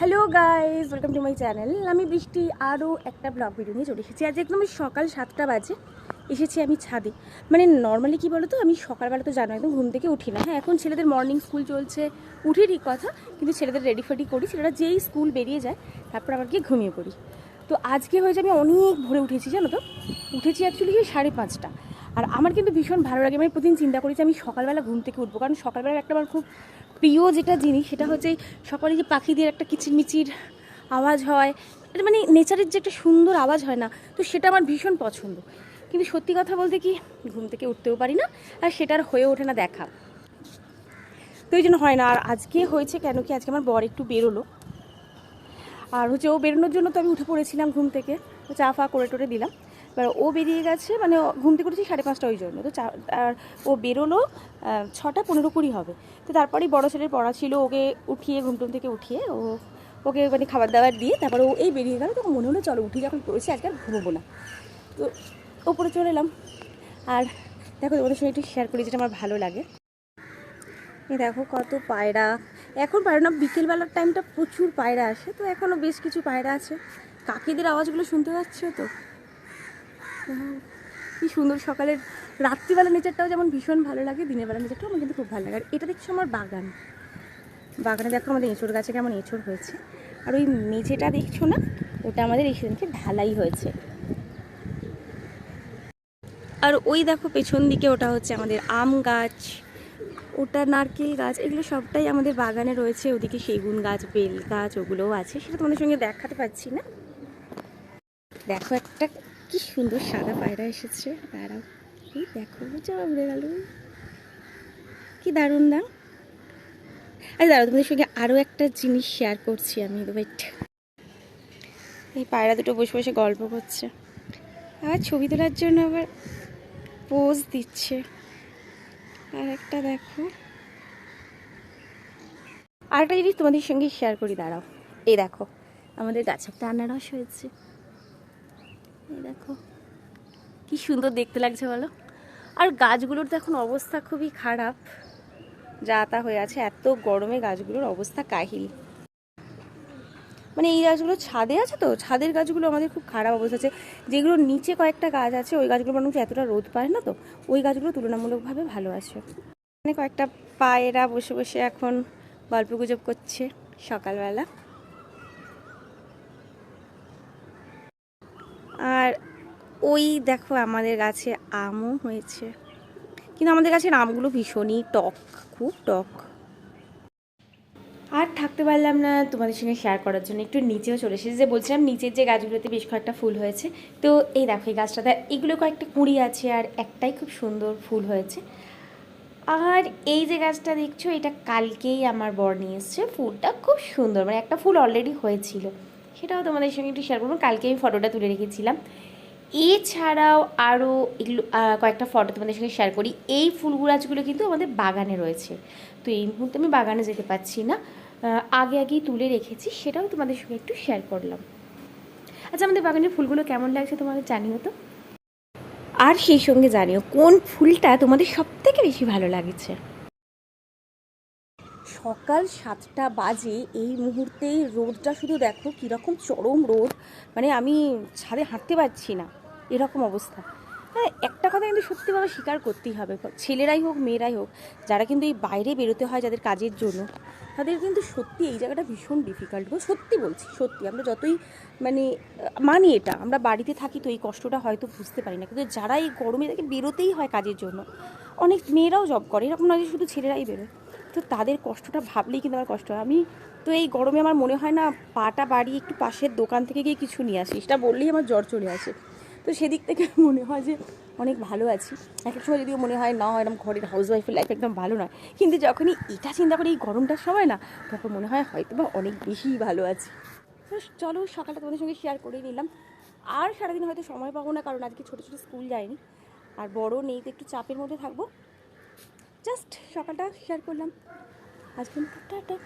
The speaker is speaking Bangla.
Hello guys welcome to my channel আমি বৃষ্টি আরও একটা ব্লগ ভিডিও নিয়ে চলে এসেছি। আজ একদম সকাল সাতটা বাজে। এসেছি আমি ছাদে। মানে নর্মালি কী বলো তো আমি সকালবেলা তো জানো, একদম ঘুম থেকে উঠি না। হ্যাঁ এখন ছেলেদের মর্নিং স্কুল চলছে। উঠি ঠিক কথা, কিন্তু ছেলেদের রেডি ফেডি করি। ছেলেরা যেই স্কুল বেরিয়ে যায়, তারপর আবার গিয়ে ঘুমিয়ে পড়ি। তো আজকে হয়েছে আমি অনেক ভোরে উঠেছি, জানো তো? উঠেছি অ্যাকচুয়ালি সেই সাড়ে পাঁচটা। আর আমার কিন্তু ভীষণ ভালো লাগে। আমি প্রতিদিন চিন্তা করি যে আমি সকালবেলা ঘুম থেকে উঠবো। কারণ সকালবেলা একটা আমার খুব প্রিয় যেটা জিনিস, সেটা হচ্ছে সকালে যে পাখিদের একটা কিচিরমিচির আওয়াজ হয়, এটা মানে নেচারের যে একটা সুন্দর আওয়াজ হয় না, তো সেটা আমার ভীষণ পছন্দ। কিন্তু সত্যি কথা বলতে কি, ঘুম থেকে উঠতেও পারি না, আর সেটা আর হয়ে ওঠে না দেখা। তো এই জন্য হয় না, আর আজকে হয়েছে কেন কি, আজকে আমার বর একটু বেরোলো। আর হচ্ছে ও বেরোনোর জন্য তো আমি উঠে পড়েছিলাম ঘুম থেকে চা ফা করে টোরে দিলাম। এবার ও বেরিয়ে গেছে মানে ঘুম থেকে উঠেছি সাড়ে পাঁচটা ওই জন্য। তো চা, আর ও বেরোলো ছটা পনেরো কুড়ি হবে। তো তারপরেই বড় ছেলের পড়া ছিল, ওকে উঠিয়ে, ঘুম টুম থেকে উঠিয়ে ও, ওকে মানে খাবার দাবার দিয়ে তারপরে ও এই বেরিয়ে গেল। তখন মনে হলো, চলো উঠি যখন পড়েছি আজকে আর ঘুমোবো না। তো ওপরে চলে এলাম। আর দেখো, তোমাদের সঙ্গে একটু শেয়ার করি যেটা আমার ভালো লাগে। এই দেখো, কত পায়রা। এখন পায়রা না, বিকেলবেলার টাইমটা প্রচুর পায়রা আসে। তো এখনও বেশ কিছু পায়রা আছে। কাকিদের আওয়াজগুলো শুনতে পাচ্ছ তো? কি সুন্দর সকালের রাত্রিবেলা নেচারটাও যেমন ভীষণ ভালো লাগে দিনের বেলা নেচারটাও আমার কিন্তু খুব ভালো লাগে। আর এটা দেখছ আমার বাগান। বাগানে দেখো আমাদের এঁচড় গাছে কেমন এঁচড় হয়েছে। আর ওই মেঝেটা দেখছ না? ওটা আমাদের এই সেদিনকে ঢালাই হয়েছে। আর ওই দেখো পেছন দিকে ওটা হচ্ছে আমাদের আম গাছ, ওটা নারকেল গাছ, এগুলো সবটাই আমাদের বাগানে রয়েছে। ওদিকে সেগুন গাছ, বেল গাছ, ওগুলোও আছে। সেটা তোমাদের সঙ্গে দেখাতে পাচ্ছি না। দেখো একটা কি সুন্দর সাদা পায়রা এসেছে। দাঁড়াও, এই দেখো, যা উড়ে গেল। কি দারুণ না? আরে দাঁড়াও, তোমাদের সঙ্গে আরও একটা জিনিস শেয়ার করছি আমি ওয়েট এই পায়রা দুটো বসে বসে গল্প করছে। আবার ছবি তোলার জন্য আবার পোজ দিচ্ছে। আর একটা দেখো। আরেকটা জিনিস তোমাদের সঙ্গে শেয়ার করি, দাঁড়াও। এই দেখো, আমাদের গাছে একটা আনারস হয়েছে। দেখো, কি সুন্দর দেখতে লাগছে বলো। আর গাছগুলোর তো এখন অবস্থা খুবই খারাপ। যা তা হয়ে আছে, এত গরমে গাছগুলোর অবস্থা কাহিল। মানে এই গাছগুলো ছাদে আছে তো? ছাদের গাছগুলো আমাদের খুব খারাপ অবস্থা আছে। যেগুলো নিচে কয়েকটা গাছ আছে, ওই গাছগুলো মানুষ এতটা রোদ পায় না তো? ওই গাছগুলো তুলনামূলকভাবে ভালো আছে। মানে কয়েকটা পায়রা বসে বসে এখন গল্প গুজব করছে সকালবেলা। ওই দেখো আমাদের গাছে আমও হয়েছে। কিন্তু আমাদের গাছের আমগুলো ভীষণই টক, খুব টক। আর থাকতে পারলাম না তোমাদের সঙ্গে শেয়ার করার জন্য, একটু নিচেও চলে এসেছি। যে বলছিলাম, নিচের যে গাছগুলোতে বেশ কয়েকটা ফুল হয়েছে। তো এই দেখো, এই গাছটাতে এগুলো কয়েকটা কুঁড়ি আছে আর একটাই খুব সুন্দর ফুল হয়েছে। আর এই যে গাছটা দেখছ, এটা কালকেই আমার বর নিয়ে এসছে। ফুলটা খুব সুন্দর মানে একটা ফুল অলরেডি হয়েছিল। সেটাও তোমাদের সঙ্গে একটু শেয়ার করব। কালকে আমি ফটোটা তুলে রেখেছিলাম। এছাড়াও আরও এগুলো কয়েকটা ফটো তোমাদের সঙ্গে শেয়ার করি। এই ফুল গাছগুলো কিন্তু আমাদের বাগানে রয়েছে। তো এই মুহূর্তে আমি বাগানে যেতে পারছি না। আগে আগেই তুলে রেখেছি, সেটাও তোমাদের সঙ্গে একটু শেয়ার করলাম। আচ্ছা আমাদের বাগানের ফুলগুলো কেমন লাগছে তোমাদের জানিও তো? আর সেই সঙ্গে জানিও, কোন ফুলটা তোমাদের সব থেকে বেশি ভালো লাগছে? সকাল সাতটা বাজে এই মুহূর্তে রোদটা শুধু দেখো কীরকম চরম রোদ। মানে আমি ছাদে হাঁটতে পারছি না। এরকম অবস্থা। হ্যাঁ একটা কথা কিন্তু সত্যিভাবে স্বীকার করতেই হবে। ছেলেরাই হোক, মেয়েরাই হোক, যারা কিন্তু এই বাইরে বেরোতে হয় যাদের কাজের জন্য, তাদের কিন্তু সত্যি এই জায়গাটা ভীষণ ডিফিকাল্ট সত্যি বলছি, সত্যি। আমরা যতই মানে মানি এটা, আমরা বাড়িতে থাকি তো এই কষ্টটা হয়তো বুঝতে পারি না। কিন্তু যারা এই গরমে তাকে বেরোতেই হয় কাজের জন্য। অনেক মেয়েরাও জব করে। এরকম না যে শুধু ছেলেরাই বেরোয়। তো তাদের কষ্টটা ভাবলেই কিন্তু আমার কষ্ট হয়। আমি তো এই গরমে আমার মনে হয় না পাটা বাড়িয়ে একটু পাশের দোকান থেকে গিয়ে কিছু নিয়ে আসি। সেটা বললেই আমার জ্বর চলে আসে। তো সেদিক থেকে মনে হয় যে অনেক ভালো আছি। এক এক সময় যদিও মনে হয় না, এরকম ঘরের হাউস ওয়াইফের লাইফ একদম ভালো নয়। কিন্তু যখনই এটা চিন্তা করি এই গরমটার সময় না, তখন মনে হয় হয়তো বা অনেক বেশি ভালো আছি। তো চলো সকালটা তোমাদের সঙ্গে শেয়ার করে নিলাম। আর সারাদিন হয়তো সময় পাবো না, কারণ আজকে ছোটো ছোটো স্কুল যায়নি। আর বড় নেই, তো একটু চাপের মধ্যে থাকব। জাস্ট সকালটা শেয়ার করলাম। আজকে টাটা।